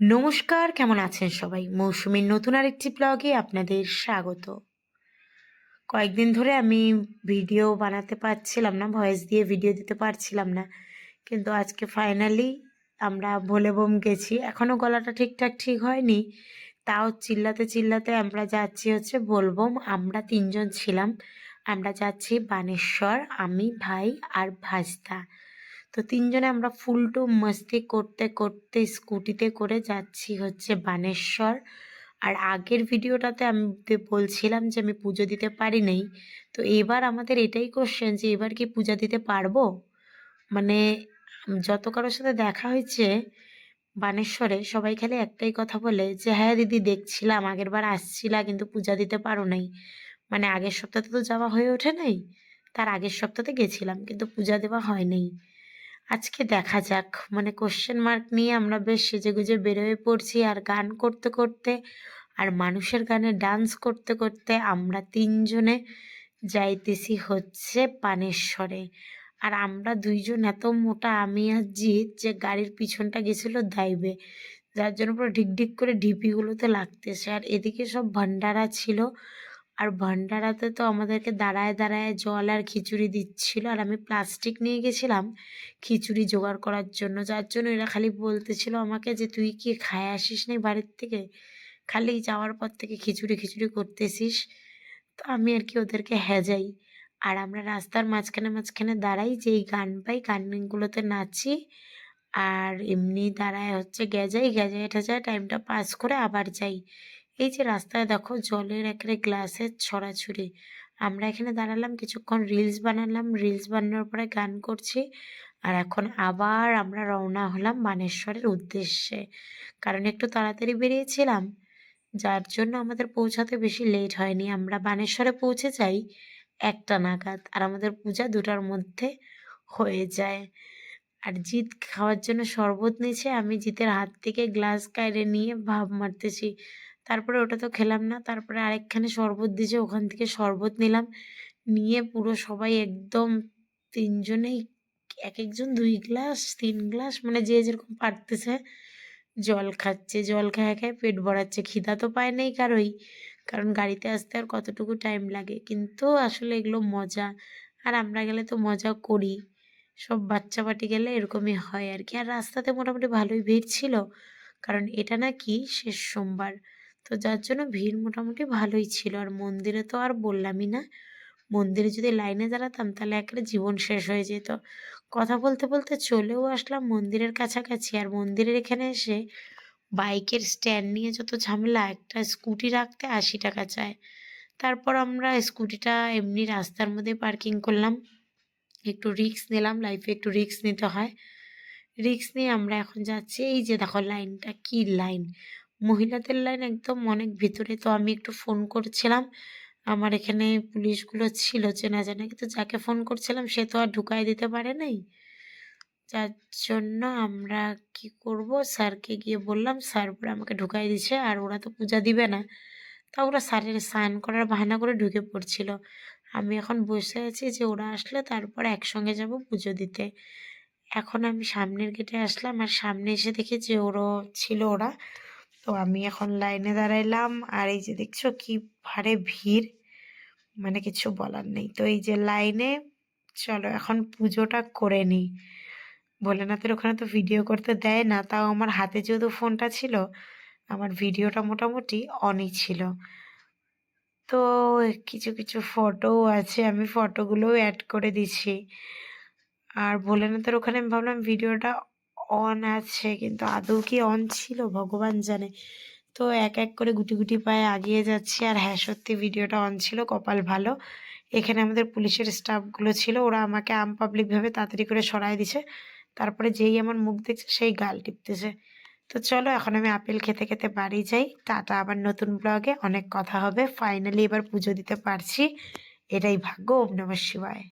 নমস্কার, কেমন আছেন সবাই? মৌসুমীর নতুন আরেকটি ব্লগে আপনাদের স্বাগত। কয়েকদিন ধরে আমি ভিডিও বানাতে পারছিলাম না, ভয়েস দিয়ে ভিডিও দিতে পারছিলাম না। কিন্তু আজকে ফাইনালি আমরা ভোলে বোম গেছি। এখনও গলাটা ঠিকঠাক ঠিক হয়নি। তাও চিল্লাতে চিল্লাতে আমরা যাচ্ছি হচ্ছে বলবম আমরা তিনজন ছিলাম। আমরা যাচ্ছি বানেশ্বর, আমি, ভাই আর ভাজদা তো তিনজনে আমরা ফুল টু মস্তি করতে করতে স্কুটিতে করে যাচ্ছি হচ্ছে বানেশ্বর। আর আগের ভিডিওটাতে আমি বলছিলাম যে আমি পুজো দিতে পারি নাই। তো এবার আমাদের এটাই কোশ্চেন যে এবার কি পূজা দিতে পারব? মানে যত কারোর সাথে দেখা হয়েছে বানেশ্বরে, সবাই খালি একটাই কথা বলে যে হ্যাঁ দিদি, দেখছিলাম, আগের বার আসছিলা, কিন্তু পূজা দিতে পারো নাই। মানে আগের সপ্তাহে তো যাওয়া হয়ে ওঠে নাই, তার আগের সপ্তাহে গেছিলাম, কিন্তু পূজা দেওয়া হয় নাই। আজকে দেখা যাক। মানে কোশ্চেন মার্ক নিয়ে আমরা বেশ সেজে গুজে বেরোয় পড়ছি আর গান করতে করতে আর মানুষের গানে ডান্স করতে করতে আমরা তিনজনে যাইতেছি হচ্ছে পানেশ্বরে। আর আমরা দুইজন এত মোটা, আমি আর জিৎ, যে গাড়ির পিছনটা গেছিল দাইবে যার জন্য পুরো ঢিকঢিক করে ঢিপিগুলোতে লাগতেছে। আর এদিকে সব ভান্ডারা ছিল। আর ভান্ডারাতে তো আমাদেরকে দাঁড়ায় দাঁড়ায় জল আর খিচুড়ি দিচ্ছিল। আর আমি প্লাস্টিক নিয়ে গেছিলাম খিচুড়ি জোগাড় করার জন্য। যার জন্য এরা খালি বলতেছিল আমাকে যে, তুই কি খায় আসিস নি বাড়ির থেকে? খালি যাওয়ার পর থেকে খিচুড়ি খিচুড়ি করতেছিস? তো আমি আর কি ওদেরকে হেজাই। আর আমরা রাস্তার মাঝখানে মাঝখানে দাঁড়াই, যেই গান পাই, গানগুলোতে নাচি। আর এমনি দাঁড়ায় হচ্ছে গেজাই গেজাই ঠেজায় টাইমটা পাস করে আবার যাই। এই যে রাস্তায় দেখো জলের একেবারে গ্লাসের ছড়াছড়ি। আমরা এখানে দাঁড়ালাম, কিছুক্ষণ রিলস বানালাম রিলস বানানোর পরে গান করছি আর এখন আবার আমরা রওনা হলাম মানেশ্বরের উদ্দেশ্যে। কারণ একটু তাড়াতাড়ি বেরিয়েছিলাম, যার জন্য আমাদের পৌঁছাতে বেশি লেট হয়নি। আমরা বানেশ্বরে পৌঁছে যাই একটা নাগাদ আর আমাদের পূজা দুটার মধ্যে হয়ে যায়। আর জিত খাওয়ার জন্য শরবত নিয়েছে, আমি জিতের হাত থেকে গ্লাস কাইরে নিয়ে ভাব মারতেছি। তারপরে ওটা তো খেলাম না। তারপরে আরেকখানে শরবত দিয়েছে, ওখান থেকে শরবত নিলাম। নিয়ে পুরো সবাই একদম তিনজনেই, এক একজন দুই গ্লাস, তিন গ্লাস মানে যে যেরকম পারতেছে জল খাচ্ছে। জল খায় খায় পেট ভরাচ্ছে, খিদা তো পায় নাই কারোই। কারণ গাড়িতে আসতে আর কতটুকু টাইম লাগে। কিন্তু আসলে এগুলো মজা। আর আমরা গেলে তো মজা করি। সব বাচ্চা পাটি গেলে এরকমই হয় আর কি। আর রাস্তাতে মোটামুটি ভালোই ভিড় ছিল। কারণ এটা নাকি শেষ সোমবার। তো যার জন্য ভিড় মোটামুটি ভালোই ছিল। আর মন্দিরে তো আর বললামই না। মন্দিরে যদি লাইনে দাঁড়াতাম তাহলে একেবারে জীবন শেষ হয়ে যেত। কথা বলতে বলতে চলেও আসলাম মন্দিরের কাছাকাছি। আর মন্দিরের এখানে এসে বাইকের স্ট্যান্ড নিয়ে যত ঝামেলা, একটা স্কুটি রাখতে আশি টাকা চায়। তারপর আমরা স্কুটিটা এমনি রাস্তার মধ্যে পার্কিং করলাম। একটু রিক্স নিলাম, লাইফে একটু রিক্স নিতে হয়। রিক্স নিয়ে আমরা এখন যাচ্ছি। এই যে দেখো লাইনটা, কি লাইন? মহিলাদের লাইন একদম অনেক ভিতরে। তো আমি একটু ফোন করছিলাম। আমার এখানে পুলিশগুলো ছিল চেনা জানা, কিন্তু যাকে ফোন করছিলাম সে তো আর ঢুকাই দিতে পারে নাই। যার জন্য আমরা কি করব? স্যারকে গিয়ে বললাম, স্যার পরে আমাকে ঢুকাই দিছে, আর ওরা তো পূজা দিবে না। তা ওরা স্যারের স্নান করার বাহানা করে ঢুকে পড়ছিল। আমি এখন বসে আছি যে ওরা আসলে তারপর একসঙ্গে যাব পুজো দিতে। এখন আমি সামনের গেটে আসলাম, আর সামনে এসে দেখি যে ওরও ছিল ওরা। তো আমি এখন লাইনে দাঁড়াইলাম। আর এই যে দেখছ কি ভারে ভিড় মানে কিছু বলার নেই। তো এই যে লাইনে, চলো এখন পুজোটা করে নিই। ভোলেনাথের ওখানে তো ভিডিও করতে দেয় না, তাও আমার হাতে যেহেতু ফোনটা ছিল, আমার ভিডিওটা মোটামুটি অনই ছিল। তো কিছু কিছু ফটো আছে, আমি ফটোগুলোও অ্যাড করে দিছি আর ভোলেনাথের ওখানে আমি ভাবলাম ভিডিওটা অন আছে, কিন্তু আদৌ কি অন ছিল? ভগবান জানে। তো এক এক করে গুটি গুটি পায়ে আগিয়ে যাচ্ছি। আর হ্যাঁ সত্যি ভিডিওটা অন ছিল, কপাল ভালো। এখানে আমাদের পুলিশের স্টাফগুলো ছিল, ওরা আমাকে আম পাবলিকভাবে তাড়াতাড়ি করে সরাই দিছে। তারপরে যেই আমার মুখ দেখছে, সেই গাল টিপতেছে। তো চলো, এখন আমি আপেল খেতে খেতে বাড়ি যাই। টাটা, আবার নতুন ব্লগে অনেক কথা হবে। ফাইনালি এবার পুজো দিতে পারছি। এটাই ভাগ্য, ওম শিবায়।